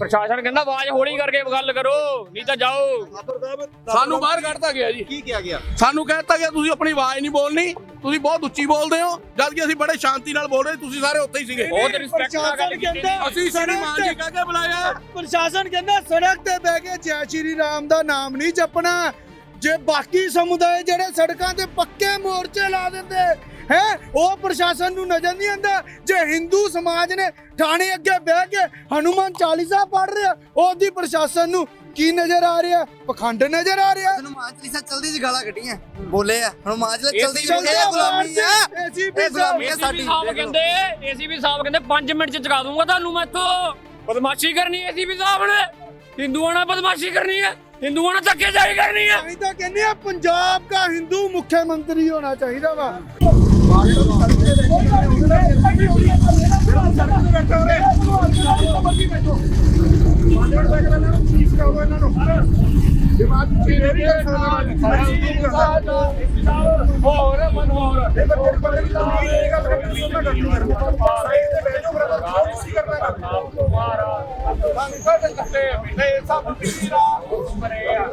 ਪ੍ਰਸ਼ਾਸਨ ਕਹਿੰਦਾ ਆਵਾਜ਼ ਹੌਲੀ ਕਰਕੇ ਗੱਲ ਕਰੋ ਨਹੀਂ ਤਾਂ ਜਾਓ। ਸਾਨੂੰ ਬਾਹਰ ਕੱਢਤਾ ਗਿਆ ਜੀ। ਕੀ ਕਿਹਾ ਗਿਆ? ਸਾਨੂੰ ਕਹਿਤਾ ਗਿਆ ਤੁਸੀਂ ਆਪਣੀ ਆਵਾਜ਼ ਨਹੀਂ ਬੋਲਣੀ ਤੁਸੀਂ ਬਹੁਤ ਉੱਚੀ ਬੋਲਦੇ ਹੋ ਜਦ ਕਿ ਅਸੀਂ ਬੜੇ ਸ਼ਾਂਤੀ ਨਾਲ ਬੋਲ ਰਹੇ ਤੁਸੀਂ ਸਾਰੇ ਉੱਥੇ ਹੀ ਸੀਗੇ। ਬਹੁਤ ਰਿਸਪੈਕਟ ਨਾਲ ਗੱਲ ਕੀਤੀ ਜੀ। ਅਸੀਂ ਸਾਡੀ ਮਾਂ ਜੀ ਕਹਿ ਕੇ ਬੁਲਾਇਆ। ਪ੍ਰਸ਼ਾਸਨ ਕਹਿੰਦਾ ਸੜਕ ਤੇ ਬਹਿ ਕੇ ਜੈ ਸ਼੍ਰੀ ਰਾਮ ਦਾ ਨਾਮ ਨਹੀਂ ਜਪਣਾ। ਜੇ ਬਾਕੀ ਸਮੁਦਾਇ ਜਿਹੜੇ ਸੜਕਾਂ ਤੇ ਪੱਕੇ ਮੋਰਚੇ ਲਾ ਦਿੰਦੇ ਹੈ? ਉਹ ਪ੍ਰਸ਼ਾਸਨ ਨੂੰ ਨਜ਼ਰ ਨਹੀਂ ਆਉਂਦਾ। ਜੇ ਹਿੰਦੂ ਸਮਾਜ ਨੇ ਥਾਣੇ ਅੱਗੇ ਬਹਿ ਕੇ ਹਨੂਮਾਨ ਚਾਲੀਸਾ ਪੜ ਰਿਹਾ ਉਹਦੀ ਪ੍ਰਸ਼ਾਸਨ ਨੂੰ ਕੀ ਨਜ਼ਰ ਆ ਰਿਹਾ? ਪਖੰਡ ਨਜ਼ਰ ਆ ਰਿਹਾ। ਹਨੂਮਾਨ ਚਾਲੀਸਾ ਚਲਦੀ ਜੀ ਗਾਲਾਂ ਕੱਢੀਆਂ। ਬੋਲੇ ਆ। ਹਨੂਮਾਨ ਚਾਲੀਸਾ ਚਲਦੀ ਇਹ ਗੁਲਾਮੀ ਆ। ਇਹ ਗੁਲਾਮੀ ਆ ਸਾਡੀ। ਸਾਹਿਬ ਕਹਿੰਦੇ ਏਸੀਪੀ ਸਾਹਿਬ ਕਹਿੰਦੇ। 5 ਮਿੰਟ ਚ ਚਕਾ ਦੂੰਗਾ ਤੁਹਾਨੂੰ ਮੈਂ ਇੱਥੋਂ। ਬਦਮਾਸ਼ੀ ਕਰਨੀ ਏਸੀਪੀ ਸਾਹਿਬ ਨੇ। ਹਿੰਦੂਆਂ ਨਾਲ ਬਦਮਾਸ਼ੀ ਕਰਨੀ ਹੈ ਹਿੰਦੂਆਂ ਨਾਲ ਧੱਕੇਸ਼ਾਹੀ ਕਰਨੀ ਹੈ। ਅਸੀਂ ਤਾਂ ਕਹਿੰਦੇ ਆ ਪੰਜਾਬ ਦਾ ਹਿੰਦੂ ਮੁੱਖ ਮੰਤਰੀ ਹੋਣਾ ਚਾਹੀਦਾ ਵਾ। ਹੋਰ ਮਨੋਹਰ ਇਹ ਬੱਚੇ ਬੜੇ ਤਮੀਰ ਇਹ ਗੱਲ ਕਰਦੇ ਉਹਨਾਂ ਦਾ ਸਾਈਡ ਤੇ ਬੈਠੋ ਬਰਾਬਰ ਕੋਈ ਸੀ ਕਰਨਾ ਨਾ ਮਾਰਾ ਸਾਨੂੰ ਸਾਡੇ ਕੱਟੇ ਬਿਠੇ ਸਭ ਪੀਰਾ ਉਸਮਰੇ ਆ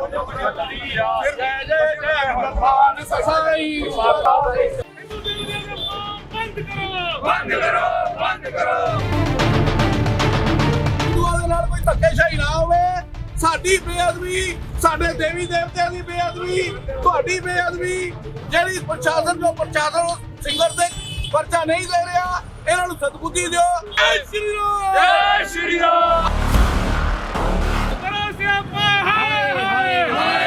ਜੈ ਜੈ ਜੈ ਭਗਵਾਨ ਸਸਾਈ ਮਾਤਾ ਦੇ ਹਿੰਦੂਆਂ ਦੇ ਨਾਲ ਕੋਈ ਧੱਕੇਸ਼ਾਹੀ ਨਾ ਹੋਵੇ ਸਾਡੀ ਬੇਅਦਬੀ ਸਾਡੇ ਦੇਵੀ ਦੇਵਤਿਆਂ ਦੀ ਬੇਅਦਬੀ ਤੁਹਾਡੀ ਬੇਅਦਬੀ ਜਿਹੜੀ ਪ੍ਰਸ਼ਾਸਨ ਜੋ ਪ੍ਰਸ਼ਾਸਨ ਸਿੰਗਰ ਤੇ ਪਰਚਾ ਨਹੀਂ ਦੇ ਰਿਹਾ ਇਹਨਾਂ ਨੂੰ ਸਤਬੁੱਧੀ ਦਿਓ ਜੈ ਸ਼੍ਰੀ ਰਾਮ। ਜੈ ਸ਼੍ਰੀ ਰਾਮ ਕਰੋ ਸਿਆਪਾ ਹਾਏ ਹਾਏ ਹਾਏ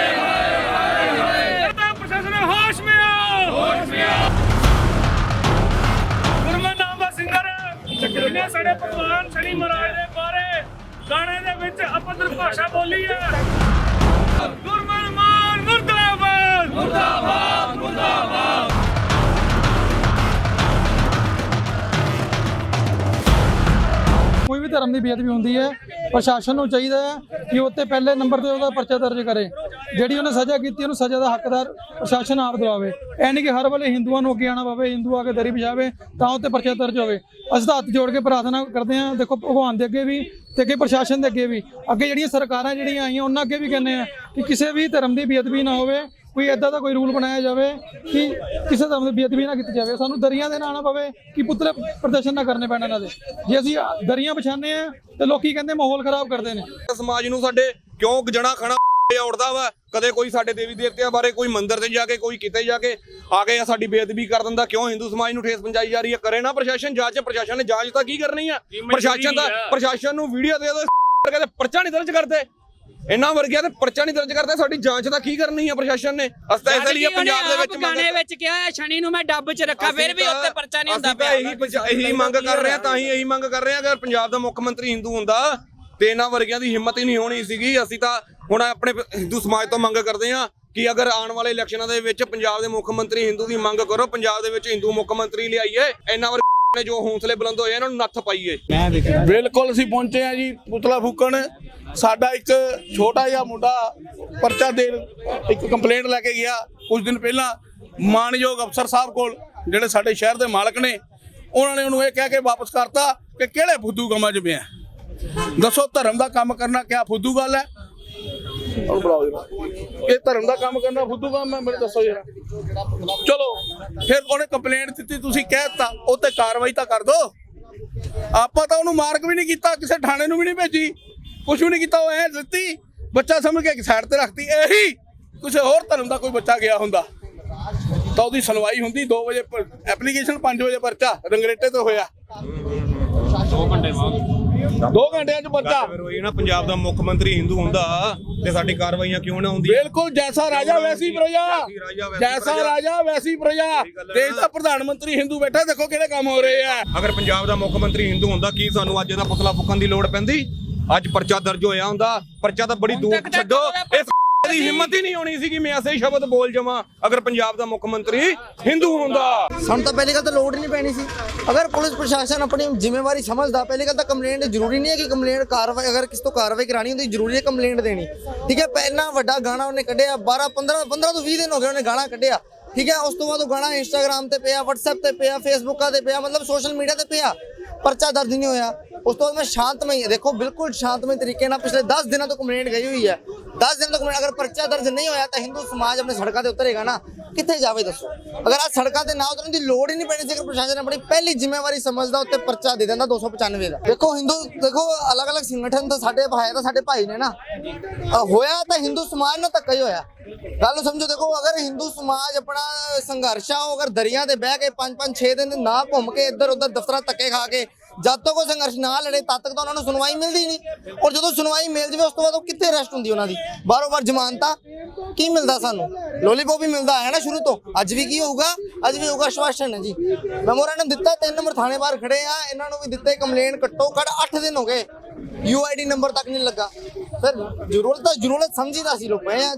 ਬੋਲੀ ਹੈ ਗੁਰਮਨ ਮਾਨ ਮੁਰਦਾਬਾਦ ਮੁਰਦਾਬਾਦ ਮੁਰਦਾਬਾਦ ਕੋਈ ਵੀ ਧਰਮ ਦੀ ਬੇਅਦਬੀ ਹੁੰਦੀ ਹੈ, ਪ੍ਰਸ਼ਾਸਨ ਨੂੰ ਚਾਹੀਦਾ ਹੈ ਕਿ ਉੱਤੇ ਪਹਿਲੇ ਨੰਬਰ ਤੇ ਉਹਦਾ ਪਰਚਾ ਦਰਜ ਕਰੇ। ਜਿਹੜੀ ਉਹਨੇ ਸਜ਼ਾ ਕੀਤੀ, ਉਹਨੂੰ ਸਜ਼ਾ ਦਾ ਹੱਕਦਾਰ ਪ੍ਰਸ਼ਾਸਨ ਆਪ ਦਿਵਾਵੇ ਐ ਨਹੀਂ ਕਿ ਹਰ ਵੇਲੇ ਹਿੰਦੂਆਂ ਨੂੰ ਅੱਗੇ ਆਣਾ ਪਵੇ, ਹਿੰਦੂ ਆ ਕੇ ਦਰੀ ਵਿਛਾਵੇ ਤਾਂ ਉੱਤੇ ਪਰਚਾ ਦਰਜ ਹੋਵੇ। ਅਸੀਂ ਤਾਂ ਹੱਥ ਜੋੜ ਕੇ ਪ੍ਰਾਰਥਨਾ ਕਰਦੇ ਹਾਂ, ਦੇਖੋ ਭਗਵਾਨ ਦੇ ਅੱਗੇ ਵੀ ਤੇ ਅੱਗੇ ਪ੍ਰਸ਼ਾਸਨ ਦੇ ਅੱਗੇ ਵੀ। ਅੱਗੇ ਜਿਹੜੀਆਂ ਸਰਕਾਰਾਂ ਜਿਹੜੀਆਂ ਆਈਆਂ, ਉਹਨਾਂ ਅੱਗੇ ਵੀ ਕਹਿੰਦੇ ਆ ਕਿ ਕਿਸੇ ਵੀ ਧਰਮ ਦੀ ਬੇਅਦਬੀ ਨਾ ਹੋਵੇ, ਕੋਈ ਐਦਾਂ ਦਾ ਕੋਈ ਰੂਲ ਬਣਾਇਆ ਜਾਵੇ ਕਿ ਕਿਸੇ ਧਰਮ ਦੀ ਬੇਅਦਬੀ ਨਾ ਕੀਤੀ ਜਾਵੇ। ਸਾਨੂੰ ਦਰੀਆਂ ਦੇ ਨਾ ਆਉਣਾ ਪਵੇ ਕਿ ਪੁਤਲੇ ਪ੍ਰਦਰਸ਼ਨ ਨਾ ਕਰਨੇ ਪੈਣ ਇਹਨਾਂ ਦੇ। ਜੇ ਅਸੀਂ ਦਰੀਆਂ ਵਿਛਾਉਂਦੇ ਆ, ਤੇ ਲੋਕੀ ਕਹਿੰਦੇ ਮਾਹੌਲ ਖਰਾਬ ਕਰਦੇ ਨੇ। ਸਮਾਜ ਨੂੰ ਸਾਡੇ ਕਿਉਂ ਜਣਾ ਖਾਣਾ ਉੜਦਾ ਵਾ? ਕਦੇ ਕੋਈ ਸਾਡੇ ਦੇਵੀ ਦੇਵਤਿਆਂ ਬਾਰੇ ਕੋਈ ਮੰਦਿਰ ਤੇ ਜਾ ਕੇ ਕੋਈ ਕਿਤੇ ਜਾ ਕੇ ਆ ਕੇ ਸਾਡੀ ਬੇਅਦਬੀ ਕਰ ਦਿੰਦਾ ਕਿਉਂ ਹਿੰਦੂ ਸਮਾਜ ਨੂੰ ਠੇਸ ਪਹੁੰਚਾਈ ਜਾ ਰਹੀ ਹੈ? ਕਰੇ ਨਾ ਪ੍ਰਸ਼ਾਸਨ ਜਾਂਚ ਪ੍ਰਸ਼ਾਸਨ ਨੇ ਜਾਂਚ ਤਾਂ ਕੀ ਕਰਨੀ ਆ? ਪ੍ਰਸ਼ਾਸਨ ਦਾ ਪ੍ਰਸ਼ਾਸਨ ਨੂੰ ਵੀਡੀਓ ਦੇ ਦੋ ਕਹਿੰਦੇ ਪਰਚਾ ਨਹੀਂ ਦਰਜ ਕਰਦੇ। ਇਹਨਾਂ ਵਰਗਿਆਂ ਤੇ ਪਰਚਾ ਨਹੀਂ ਦਰਜ ਕਰਦੇ ਸਾਡੀ ਜਾਂਚ ਤਾਂ ਕੀ ਕਰਨੀ ਆ ਪ੍ਰਸ਼ਾਸਨ ਨੇ? ਅਸਤਾ ਇਸ ਲਈ ਪੰਜਾਬ ਦੇ ਵਿੱਚ ਗਾਣੇ ਵਿੱਚ ਕਿਹਾ ਹੈ ਸ਼ਨੀ ਨੂੰ ਮੈਂ ਡੱਬ 'ਚ ਰੱਖਾ ਫਿਰ ਵੀ ਉੱਤੇ ਪਰਚਾ ਨਹੀਂ ਹੁੰਦਾ ਅਸੀਂ ਤਾਂ ਇਹੀ ਇਹੀ ਮੰਗ ਕਰ ਰਹੇ ਆ ਤਾਂ ਹੀ ਇਹੀ ਮੰਗ ਕਰ ਰਹੇ ਆ ਅਗਰ ਪੰਜਾਬ ਦਾ ਮੁੱਖ ਮੰਤਰੀ ਹਿੰਦੂ ਹੁੰਦਾ ਤੇ ਇਹਨਾਂ ਵਰਗਿਆਂ ਦੀ ਹਿੰਮਤ ਹੀ ਨਹੀਂ ਹੋਣੀ ਸੀਗੀ। ਅਸੀਂ ਤਾਂ ਹੁਣ ਆਪਣੇ ਹਿੰਦੂ ਸਮਾਜ ਤੋਂ ਮੰਗ ਕਰਦੇ ਆ ਕਿ ਅਗਰ ਆਉਣ ਵਾਲੇ ਇਲੈਕਸ਼ਨਾਂ ਦੇ ਵਿੱਚ ਪੰਜਾਬ ਦੇ ਮੁੱਖ ਮੰਤਰੀ ਹਿੰਦੂ ਦੀ ਮੰਗ ਕਰੋ ਪੰਜਾਬ ਦੇ ਵਿੱਚ ਹਿੰਦੂ ਮੁੱਖ ਮੰਤਰੀ ਲਿਆਈਏ ਇਹਨਾਂ ਵਰ ਨੇ ਜੋ ਹੌਸਲੇ ਬੁਲੰਦ ਹੋਏ ਇਹਨਾਂ ਨੂੰ ਨੱਥ ਪਾਈਏ। ਬਿਲਕੁਲ ਅਸੀਂ ਪਹੁੰਚੇ ਆ ਜੀ ਪੁਤਲਾ ਫੂਕਣ। ਸਾਡਾ ਇੱਕ ਛੋਟਾ ਜਿਹਾ ਮੁੰਡਾ ਪਰਚਾ ਦੇ ਇੱਕ ਕੰਪਲੇਂਟ ਲੈ ਕੇ ਗਿਆ ਕੁਝ ਦਿਨ ਪਹਿਲਾਂ। ਮਾਨਯੋਗ ਅਫਸਰ ਸਾਹਿਬ ਕੋਲ ਜਿਹੜੇ ਸਾਡੇ ਸ਼ਹਿਰ ਦੇ ਮਾਲਕ ਨੇ ਉਹਨਾਂ ਨੇ ਉਹਨੂੰ ਇਹ ਕਹਿ ਕੇ ਵਾਪਸ ਕਰਤਾ ਕਿ ਕਿਹੜੇ ਫੁੱਦੂ ਕੰਮਾਂ 'ਚ ਪਿਆ। ਦੱਸੋ, ਧਰਮ ਦਾ ਕੰਮ ਕਰਨਾ ਕਿਆ ਫੁੱਦੂ ਗੱਲ ਹੈ? ਉਹਨੂੰ ਬੁਲਾਓ ਜਰਾ ਇਹ ਧਰਮ ਦਾ ਕੰਮ ਕਰਨਾ ਫੁੱਦੂ ਕੰਮ ਹੈ, ਮੈਨੂੰ ਦੱਸੋ ਜਰਾ। ਚਲੋ, ਫਿਰ ਉਹਨੇ ਕੰਪਲੇਂਟ ਦਿੱਤੀ, ਤੁਸੀਂ ਕਹਿ ਉਹ ਤੇ ਕਾਰਵਾਈ ਤਾਂ ਕਰ ਦੋ। ਆਪਾਂ ਤਾਂ ਉਹਨੂੰ ਮਾਰਕ ਵੀ ਨਹੀਂ ਕੀਤਾ, ਕਿਸੇ ਥਾਣੇ ਨੂੰ ਵੀ ਨਹੀਂ ਭੇਜੀ। ਕੁਝ ਵੀ ਨਹੀਂ ਕੀਤਾ, ਉਹ ਐ ਦਿੱਤੀ, ਬੱਚਾ ਸਮਝ ਕੇ ਸਾਈਡ ਤੇ ਰੱਖਤੀ, ਇਹੀ ਕਿਸੇ ਹੋਰ ਧਰਮ ਦਾ ਕੋਈ ਬੱਚਾ ਗਿਆ ਹੁੰਦਾ। ਤਾਂ ਉਹਦੀ ਸੁਣਵਾਈ ਹੁੰਦੀ 2 ਵਜੇ ਐਪਲੀਕੇਸ਼ਨ 5 ਵਜੇ ਪਰਚਾ, ਰੰਗਰੇਟੇ ਤੋਂ ਹੋਇਆ। 2 ਘੰਟੇ ਬਾਅਦ 2 ਘੰਟਿਆਂ ਚ ਪਰਚਾ। ਫਿਰ ਉਹੀ ਨਾ ਪੰਜਾਬ ਦਾ ਮੁੱਖ ਮੰਤਰੀ ਹਿੰਦੂ ਹੁੰਦਾ ਤੇ ਸਾਡੀ ਕਾਰਵਾਈਆਂ ਕਿਉਂ ਨਾ ਹੁੰਦੀਆਂ? ਬਿਲਕੁਲ ਜੈਸਾ ਰਾਜਾ ਵੈਸੀ ਪ੍ਰਜਾ। ਜੈਸਾ। ਰਾਜਾ ਵੈਸੀ ਪ੍ਰਜਾ। ਦੇਸ਼ ਦਾ ਪ੍ਰਧਾਨ ਮੰਤਰੀ ਹਿੰਦੂ ਬੈਠਾ ਦੇਖੋ ਕਿਹੜੇ ਕੰਮ ਹੋ ਰਹੇ ਆ। ਅਗਰ ਪੰਜਾਬ ਦਾ ਮੁੱਖ ਮੰਤਰੀ ਹਿੰਦੂ ਹੁੰਦਾ ਕੀ ਸਾਨੂੰ ਅੱਜ ਇਹਦਾ ਪੁਤਲਾ ਫੁੱਕਣ ਦੀ ਲੋੜ ਪੈਂਦੀ? ਅੱਜ ਪਰਚਾ ਦਰਜ ਹੋਇਆ ਹੁੰਦਾ। ਪਰਚਾ ਤਾਂ ਬੜੀ ਦੂਰ ਛੱਡੋ। ਇਸ ਦੀ ਹਿੰਮਤ ਹੀ ਨਹੀਂ ਹੋਣੀ ਸੀ ਕਿ ਮੈਂ ਐਸੇ ਸ਼ਬਦ ਬੋਲ ਜਾਵਾਂ ਅਗਰ ਪੰਜਾਬ ਦਾ ਮੁੱਖ ਮੰਤਰੀ ਹਿੰਦੂ ਹੁੰਦਾ। ਸਾਨੂੰ ਤਾਂ ਪਹਿਲੀ ਗੱਲ ਤਾਂ ਲੋੜ ਹੀ ਨਹੀਂ ਪੈਣੀ ਸੀ। ਅਗਰ ਪੁਲਿਸ ਪ੍ਰਸ਼ਾਸਨ ਆਪਣੀ ਜ਼ਿੰਮੇਵਾਰੀ ਸਮਝਦਾ ਪਹਿਲੀ ਗੱਲ ਤਾਂ ਕੰਪਲੇਂਟ ਜ਼ਰੂਰੀ ਨਹੀਂ ਹੈ ਕਿ ਕੰਪਲੇਂਟ ਕਾਰਵਾਈ ਅਗਰ ਕਿਸ ਤੋਂ ਕਾਰਵਾਈ ਕਰਾਣੀ ਹੁੰਦੀ ਜ਼ਰੂਰੀ ਹੈ ਕੰਪਲੇਂਟ ਦੇਣੀ। ਠੀਕ ਹੈ ਪਹਿਲਾਂ ਵੱਡਾ ਗਾਣਾ ਉਹਨੇ ਕੱਢਿਆ 12 15 15 ਤੋਂ 20 ਦਿਨ ਹੋ ਗਏ ਉਹਨੇ ਗਾਣਾ ਕੱਢਿਆ। ਠੀਕ ਹੈ ਉਸ ਤੋਂ ਬਾਅਦ ਉਹ ਗਾਣਾ ਇੰਸਟਾਗ੍ਰam ਤੇ ਪਿਆ WhatsApp ਤੇ ਪਿਆ ਫੇਸਬੁੱਕਾਂ ਤੇ ਪਿਆ ਮਤਲਬ ਸੋਸ਼ਲ ਮੀਡੀਆ ਤੇ ਪਿਆ। ਪਰਚਾ ਦਰਜ ਨਹੀਂ ਹੋਇਆ। ਉਸ ਤੋਂ ਬਾਅਦ ਮੈਂ ਸ਼ਾਂਤਮਈ, ਦੇਖੋ ਬਿਲਕੁਲ ਸ਼ਾਂਤਮਈ ਤਰੀਕੇ ਨਾਲ ਪਿਛਲੇ 10 ਦਿਨਾਂ ਤੋਂ ਕੰਪਲੇਂਟ ਗਈ ਹੋਈ ਹੈ। 10 ਦਿਨ ਤੋਂ ਕੰਪਲੇਂਟ, ਅਗਰ ਪਰਚਾ ਦਰਜ ਨਹੀਂ ਹੋਇਆ ਤਾਂ ਹਿੰਦੂ ਸਮਾਜ ਆਪਣੇ ਸੜਕਾਂ ਤੇ ਉਤਰੇਗਾ ਨਾ। ਕਿੱਥੇ ਜਾਵੇ ਦੱਸੋ? ਅਗਰ ਆ ਸੜਕਾਂ ਤੇ ਨਾ ਉਤਰਨ ਦੀ ਲੋੜ ਹੀ ਨਹੀਂ ਪੈਣੀ ਸੀ ਪ੍ਰਸ਼ਾਸਨ ਆਪਣੀ ਪਹਿਲੀ ਜ਼ਿੰਮੇਵਾਰੀ ਸਮਝਦਾ, ਉੱਤੇ ਪਰਚਾ ਦੇ ਦਿੰਦਾ 295 ਦਾ। ਦੇਖੋ ਹਿੰਦੂ, ਦੇਖੋ ਅਲੱਗ-ਅਲੱਗ ਸੰਗਠਨ ਤਾਂ ਸਾਡੇ ਭਾਈ ਤਾਂ ਸਾਡੇ ਭਾਈ ਨੇ ਨਾ। ਹੋਇਆ ਤਾਂ ਹਿੰਦੂ ਸਮਾਜ ਨਾਲ ਧੱਕਾ ਹੀ ਹੋਇਆ। ਗੱਲ ਨੂੰ ਸਮਝੋ, ਦੇਖੋ ਅਗਰ ਹਿੰਦੂ ਸਮਾਜ ਆਪਣਾ ਸੰਘਰਸ਼ ਆ ਉਹ ਅਗਰ ਦਰਿਆ ਤੇ ਬਹਿ ਕੇ 5-5 6 ਦਿਨ ਨਾ ਘੁੰਮ ਕੇ ਇੱਧਰ ਉੱਧਰ ਦਫ਼ਤਰਾਂ ਧੱਕੇ ਖਾ ਕੇ ਜਦ ਤੱਕ ਉਹ ਸੰਘਰਸ਼ ਨਾ ਲੜੇ, ਤਦ ਤੱਕ ਤਾਂ ਉਹਨਾਂ ਨੂੰ ਸੁਣਵਾਈ ਮਿਲਦੀ ਨਹੀਂ। ਔਰ ਜਦੋਂ ਸੁਣਵਾਈ ਮਿਲ ਜਵੇ, ਉਸ ਤੋਂ ਬਾਅਦ ਉਹ ਕਿੱਥੇ ਰੈਸਟ ਹੁੰਦੀ ਉਹਨਾਂ ਦੀ? ਬਾਰੋ ਬਾਰ ਜ਼ਮਾਨਤਾਂ ਕੀ ਮਿਲਦਾ ਸਾਨੂੰ? ਲੋਲੀਪੌਪ ਹੀ ਮਿਲਦਾ ਹੈ ਨਾ ਸ਼ੁਰੂ ਤੋਂ? ਅੱਜ ਵੀ ਕੀ ਹੋਊਗਾ? ਅੱਜ ਵੀ ਹੋਊਗਾ ਆਸ਼ਵਾਸਨ ਹੈ ਜੀ। ਮੈਮੋਰੈਂਡਮ ਦਿੱਤਾ, ਤਿੰਨ ਨੰਬਰ ਥਾਣੇ ਬਾਹਰ ਖੜੇ ਆ, ਇਹਨਾਂ ਨੂੰ ਵੀ ਦਿੱਤੇ ਕੰਪਲੇਂਟ ਘੱਟੋ ਘੱਟ 8 ਦਿਨ ਹੋ ਗਏ। ਯੂਆਈਡੀ ਨੰਬਰ ਤੱਕ ਨਹੀਂ ਲੱਗਾ। ਫਿਰ ਜ਼ਰੂਰਤ ਤਾਂ ਜ਼ਰੂਰਤ ਸਮਝੀਦਾ ਸੀ ਲੋਕ ਪਏ ਆ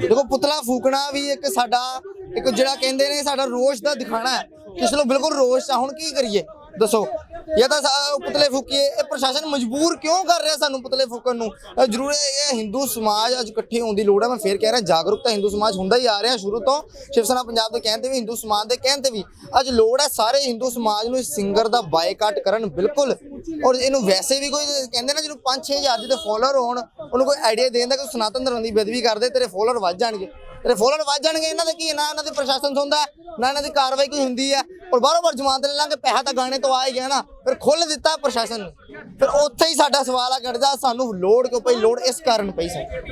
ਦੇਖੋ, ਪੁਤਲਾ ਫੂਕਣਾ ਵੀ ਇੱਕ ਸਾਡਾ, ਇੱਕ ਜਿਹੜਾ ਕਹਿੰਦੇ ਨੇ ਸਾਡਾ ਰੋਸ਼ ਦਾ ਦਿਖਾਣਾ ਹੈ। ਕਿਸ ਨੂੰ ਬਿਲਕੁਲ ਰੋਸ਼ ਆ, ਹੁਣ ਕੀ ਕਰੀਏ? ਦੱਸੋ। ਜਾਂ ਤਾਂ ਪੁਤਲੇ ਫੂਕੀਏ ਇਹ ਪ੍ਰਸ਼ਾਸਨ ਮਜਬੂਰ ਕਿਉਂ ਕਰ ਰਿਹਾ ਸਾਨੂੰ ਪੁਤਲੇ ਫੂਕਣ ਨੂੰ? ਜ਼ਰੂਰ ਇਹ ਹਿੰਦੂ ਸਮਾਜ ਅੱਜ ਇਕੱਠੇ ਹੋਣ ਦੀ ਲੋੜ ਹੈ। ਮੈਂ ਫੇਰ ਕਹਿ ਰਿਹਾ, ਜਾਗਰੂਕਤਾ ਹਿੰਦੂ ਸਮਾਜ ਹੁੰਦਾ ਹੀ ਆ ਰਿਹਾ ਸ਼ੁਰੂ ਤੋਂ। ਸ਼ਿਵ ਸੈਨਾ ਪੰਜਾਬ ਦੇ ਕਹਿਣ ਤੇ ਵੀ, ਹਿੰਦੂ ਸਮਾਜ ਦੇ ਕਹਿਣ ਤੇ ਵੀ ਅੱਜ ਲੋੜ ਹੈ ਸਾਰੇ ਹਿੰਦੂ ਸਮਾਜ ਨੂੰ ਇਸ ਸਿੰਗਰ ਦਾ ਬਾਈਕਾਟ ਕਰਨ, ਬਿਲਕੁਲ। ਔਰ ਇਹਨੂੰ ਵੈਸੇ ਵੀ ਕੋਈ ਕਹਿੰਦੇ ਨਾ, ਜਿਹਨੂੰ 5-6000 ਦੇ ਫਾਲੋਅਰ ਹੋਣ, ਉਹਨੂੰ ਕੋਈ ਆਈਡੀਆ ਦੇਣ ਦਾ ਕਿ ਸਨਾਤਨ ਧਰਮ ਦੀ ਬੇਦਬੀ ਕਰਦੇ, ਤੇਰੇ ਫਾਲੋਅਰ ਵੱਧ ਜਾਣਗੇ। ਤੇਰੇ ਫਾਲੋਅਰ ਵੱਧ ਜਾਣਗੇ, ਇਹਨਾਂ ਦੇ ਕੀ ਨਾ ਇਹਨਾਂ ਦੇ ਪ੍ਰਸ਼ਾਸਨ ਸੁਣਦਾ ਨਾ ਇਹਨਾਂ ਦੀ ਕਾਰਵਾਈ ਕੋਈ ਹੁੰਦੀ ਹੈ। ਔਰ ਬਾਰੋ ਬਾਰ ਜਮਾਨਤ ਲੈ ਲਾਂਗੇ, ਪੈਸਾ ਤਾਂ ਗਾਣੇ ਤੋਂ ਆ ਹੀ ਗਿਆ ਨਾ, ਫਿਰ ਖੁੱਲ ਦਿੱਤਾ ਪ੍ਰਸ਼ਾਸਨ ਨੇ। ਫਿਰ ਉੱਥੇ ਹੀ ਸਾਡਾ ਸਵਾਲ ਆ ਕੱਢਦਾ ਸਾਨੂੰ ਲੋੜ ਕਿਉਂ ਪਈ? ਲੋੜ ਇਸ ਕਾਰਨ ਪਈ ਸੀ